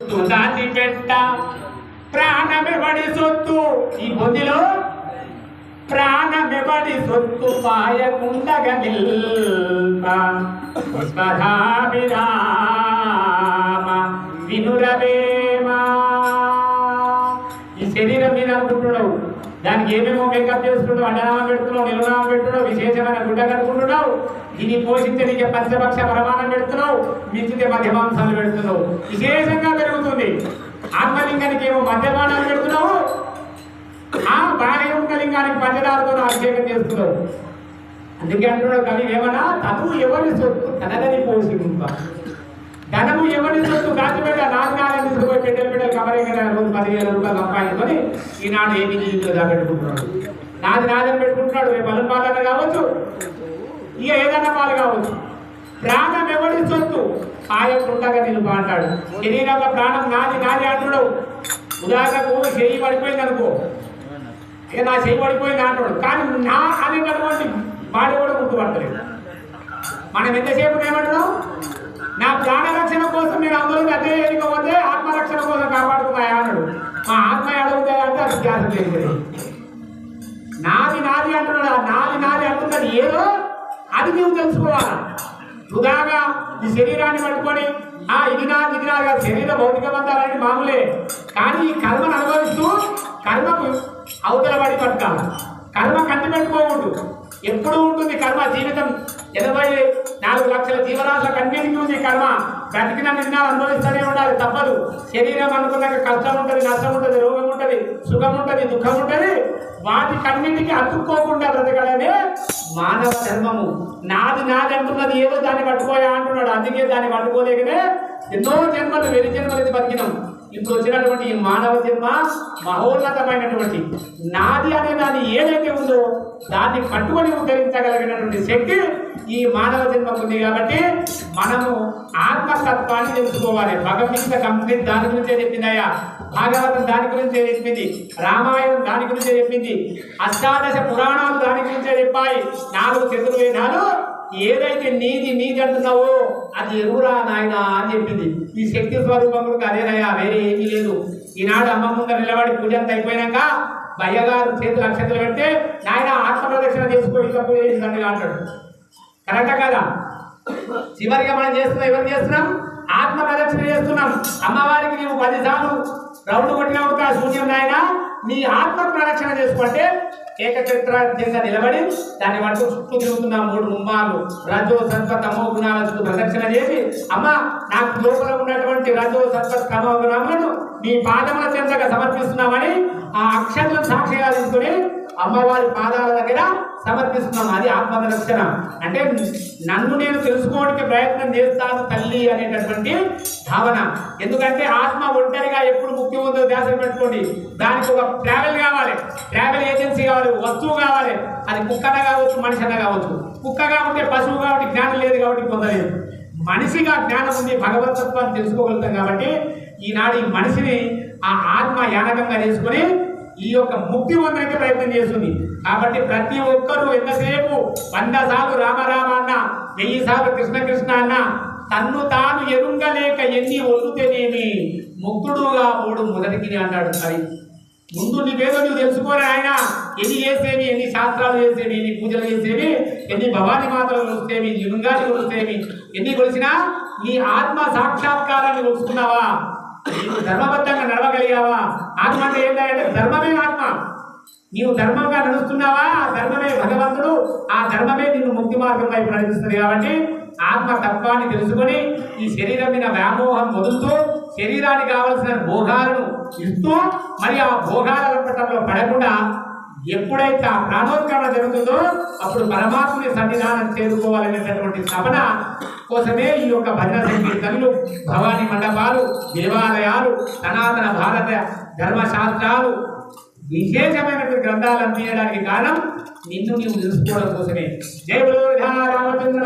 దాన్ని పెట్ట ప్రాణమెవడి సొత్తు. ఈ బొందిలో ప్రాణమివడి సొత్తు పాయకుండగ నిల్ప. పుష్పధాభిరామ వినురవేమా ఈ శరీరం మీద అనుకుంటున్నావు. దానికి ఏమేమో మేకప్ చేసుకుంటావు అడ్డనామం పెడుతున్నావు నిలునామం పెడుతున్నావు విశేషమైన గుడ్డ కనుకుంటున్నావు ఇది పోషించే నీకు పంచపక్ష ప్రమాణం పెడుతున్నావు మించితే మధ్యమాంసాలు పెడుతున్నావు. విశేషంగా పెరుగుతుంది. ఆత్మలింగానికి ఏమో మద్యపానాలు పెడుతున్నావు? ఆ బాహ్యముఖ లింగానికి పంచదారతో అభిషేకం చేస్తున్నావు. అందుకే అంటున్నాడు కవి ఏమన్నా? తను ఎవరి సొత్తు? తనదని పోషింప. ధనము ఎవరి సొత్తు? కాచిపెట్ట నాలుగు నాలుగు రోజు పదివేల రూపాయలు సంపాదించుకొని ఈనాడు ఏపీ జీవితంలో దాపెట్టుకుంటున్నాడు. నాది నాదని పెట్టుకుంటున్నాడు. రేపు అల్లు పాలన కావచ్చు ఇక ఏదైనా పాలు కావచ్చు. ప్రాణం ఎవరి సొత్తు? ఆయకుండగా నిలుపు అంటాడు. శరీరంలో ప్రాణం? నాది నాది అంటుడు. ఉదాహరణకు చెయ్యి పడిపోయింది అనుకో. ఇక నా చెయ్యి పడిపోయింది అంటాడు. కానీ నా అనేటటువంటి వాడు కూడా గుర్తుపడతలేదు మనం ఎంతసేపు ఏమంటున్నాం? నా ప్రాణరక్షణ కోసం మీరు అందరూ అదే పోతే ఆత్మను కాపాడుతున్నాయా అన్నాడు. మా ఆత్మ అడుగుతాయి అంటే అది ధ్యాస తెలియదు నాది నాది అంటున్నాడు? నాది నాది అంటున్నది ఏదో అది నువ్వు తెలుసుకోవాలి? వృధాగా ఈ శరీరాన్ని పట్టుకొని ఆ ఇది నాది ఇది నాది శరీర భౌతిక బంధాలని మామూలే. కానీ ఈ కర్మను అనుభవిస్తూ కర్మకు అవతల పడి పట్టాలి కర్మ కంటి పెట్టుకోకూడదు ఎప్పుడు ఉంటుంది కర్మ జీవితం. ఎనభై నాలుగు లక్షల జీవరాశుల కన్వీనింగ్ ఉంది కర్మ. బ్రతికిన నిర్ణయాలు అనుభవిస్తూనే ఉండాలి. తప్పదు. శరీరం అనుకున్నాక కష్టం ఉంటుంది నష్టం ఉంటుంది రోగం ఉంటుంది సుఖం ఉంటుంది దుఃఖం ఉంటుంది. వాటి కన్నింటికి అతుక్కోకుండా బ్రతకడమే మానవ ధర్మము. నాది నాది అంటున్నది ఏదో దాన్ని పట్టుకోయా అంటున్నాడు. అందుకే దాన్ని పట్టుకోలేకనే ఎన్నో జన్మలు వెరి జన్మలు ఇది బతికినాం. ఇప్పుడు వచ్చినటువంటి ఈ మానవ జన్మ మహోన్నతమైనటువంటి నాది అనే దాన్ని ఏదైతే ఉందో దాన్ని పట్టుకొని ఉద్ధరించగలిగినటువంటి శక్తి ఈ మానవ జన్మకు ఉంది కాబట్టి మనము ఆత్మతత్వాన్ని తెలుసుకోవాలి. భగవద్గీత కంప్లీట్ దాని గురించే చెప్పిందయ్యా భాగవతం దాని గురించే చెప్పింది. రామాయణం దాని గురించే చెప్పింది. అష్టాదశ పురాణాలు దాని గురించే చెప్పాయి. నాలుగు చతుర్వేదాలు ఏదైతే నీది నీది అంటున్నావో అది ఎరువురా నాయన అని చెప్పింది. ఈ శక్తి స్వరూపములకు అదేనయ్యా వేరే ఏమీ లేదు. ఈనాడు అమ్మ ముందర నిలబడి పూజ అంతా అయిపోయినాక భయ్యగారు చేతులు అక్షతలు పెడితే నాయన ఆత్మప్రదక్షిణ చేసుకో ఇక పూజ చేసిందండి అంటాడు. కరెక్టా కదా? చివరిగా మనం చేస్తున్నాం ఎవరు చేస్తున్నాం? ఆత్మ ప్రదక్షిణ చేస్తున్నాం. అమ్మవారికి నీవు పది సార్లు రౌండ్ కొట్టినప్పుడు ఆ శూన్యం నాయన. నీ ఆత్మ ప్రదక్షిణ చేసుకుంటే ఏకచిత్రంగా నిలబడి దాన్ని పట్టు చుట్టూ తిరుగుతున్న మూడు ముమ్మాలు రజో సత్వ తమో గుణాల చుట్టూ ప్రదక్షిణ చేసి అమ్మ నాకు లోపల ఉన్నటువంటి రజో సత్వ తమో గుణములను నీ పాదముల చెంతగా సమర్పిస్తున్నామని ఆ అక్షరం సాక్షిగా తీసుకుని అమ్మవారి పాదాల దగ్గర సమర్పిస్తున్నాను అది ఆత్మరక్షణ. అంటే నన్ను నేను తెలుసుకోవడానికి ప్రయత్నం చేస్తాను తల్లి అనేటటువంటి భావన. ఎందుకంటే ఆత్మ ఒంటరిగా ఎప్పుడు ముఖ్యం ఉందో ధ్యాస పెట్టుకోండి. దానికి ఒక ట్రావెల్ కావాలి. ట్రావెల్ ఏజెన్సీ కావాలి వస్తువు కావాలి. అది కుక్కన కావచ్చు మనిషిన కావచ్చు. కుక్కగా ఉంటే పశువు కాబట్టి జ్ఞానం లేదు కాబట్టి పొందలేదు. మనిషిగా జ్ఞానం ఉంది భగవతత్వాన్ని తెలుసుకోగలుగుతాం కాబట్టి ఈనాడు ఈ మనిషిని ఆ ఆత్మ యానకంగా చేసుకుని ఈ యొక్క ముక్తి పొందడానికి ప్రయత్నం చేస్తుంది. కాబట్టి ప్రతి ఒక్కరూ ఎంతసేపు వంద సార్లు రామరామ అన్న వెయ్యి సార్లు కృష్ణ కృష్ణ అన్న తన్ను తాను ఎరుంగలేక ఎన్ని ఒల్లుతేనేమి? ముక్తుడుగా పోడు మొదటికి అన్నాడు మరి. ముందు నీవేదో నువ్వు తెలుసుకోరా ఆయన? ఎన్ని చేసేవి ఎన్ని శాస్త్రాలు చేసేవి ఎన్ని పూజలు చేసేవి ఎన్ని భవాని మాతలు కొలిస్తేవి లింగాలు కొలిస్తేవి ఎన్ని కొలిసినా నీ ఆత్మ సాక్షాత్కారాన్ని కొలుసుకున్నావా? నీవు ధర్మబద్ధంగా నడవగలిగావా? ఆత్మ అంటే ఏంటంటే ధర్మమే ఆత్మ. నీవు ధర్మంగా నడుస్తున్నావా? ఆ ధర్మమే భగవంతుడు. ఆ ధర్మమే నిన్ను ముక్తి మార్గం వైపు నడిపిస్తుంది కాబట్టి ఆత్మ తత్వాన్ని తెలుసుకొని ఈ శరీరం మీద వ్యామోహం వదులుతూ శరీరానికి కావలసిన భోగాలను ఇస్తూ మరి ఆ భోగాల పట్టంలో పడకుండా ఎప్పుడైతే ఆ ప్రాణోత్కరణ జరుగుతుందో అప్పుడు పరమాత్మని సన్నిధానం చేరుకోవాలనేటటువంటి తపన కోసమే ఈ యొక్క భజన సంకీర్తనలు భవాని మండపాలు దేవాలయాలు సనాతన భారత ధర్మశాస్త్రాలు విశేషమైనటువంటి గ్రంథాలు అందించడానికి కారణం నిన్ను నీవు తెలుసుకోవడం కోసమే. జయ రామచంద్ర